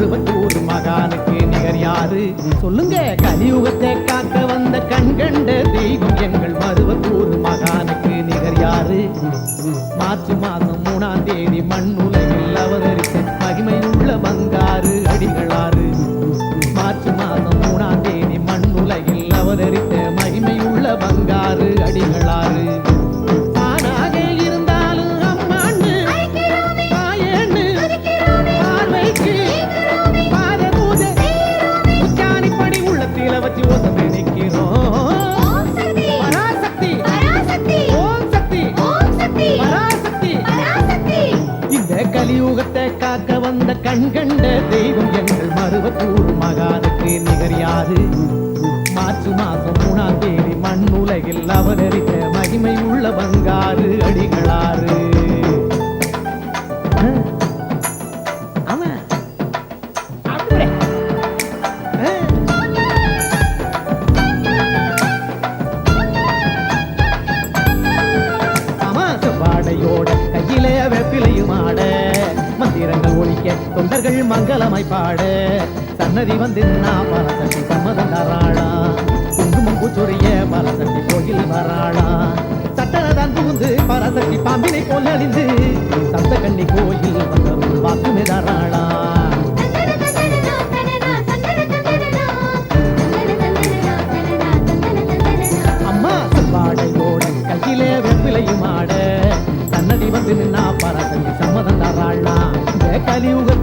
அறுபத்தூர் மகானுக்கு நிகர் யாரு? சொல்லுங்க கலியுகத்தை காக்க வந்த கண்கண்ட தெய்வம் எங்கள் மருவத்தூர் மகானுக்கு நிகர் யாரு? மார்ச் மாதம் மூணாம் தேதி மண்ணுலகில் அவதரித்து மகிமையுள்ள பங்காறு அடிகளாறு மார்ச் மாதம் மூணாம் தேதி மண்ணுலகில் அவதரித்த மகிமையுள்ள பங்காறு அடிகளாறு கலியுகத்தை காக்க வந்த கண் தெய்வம் எங்கள் மருவத்தூர் மகானுக்கு நிகர் யாரு மார்ச் மாதம் மூணாம் தேதி மண்ணுலகில் அவதரித்த மகிமை உள்ள பங்காறு அடிகளார் வைக்க தொண்டர்கள் மங்களமாய் பாட. சன்னதி வந்து நான் பல சக்தி சம்மதம் தராளா குங்குமம் பூச்சொரிய பல சக்தி கோயில் வராளா சட்டனதான் புகுந்து பரசக்தி பாம்பினை போல் அழிந்து சப்த கண்ணி கோயில் வந்த வாக்குமே தராளா வந்து நின்னா பரதன் சம்மதம் தராளா Vale o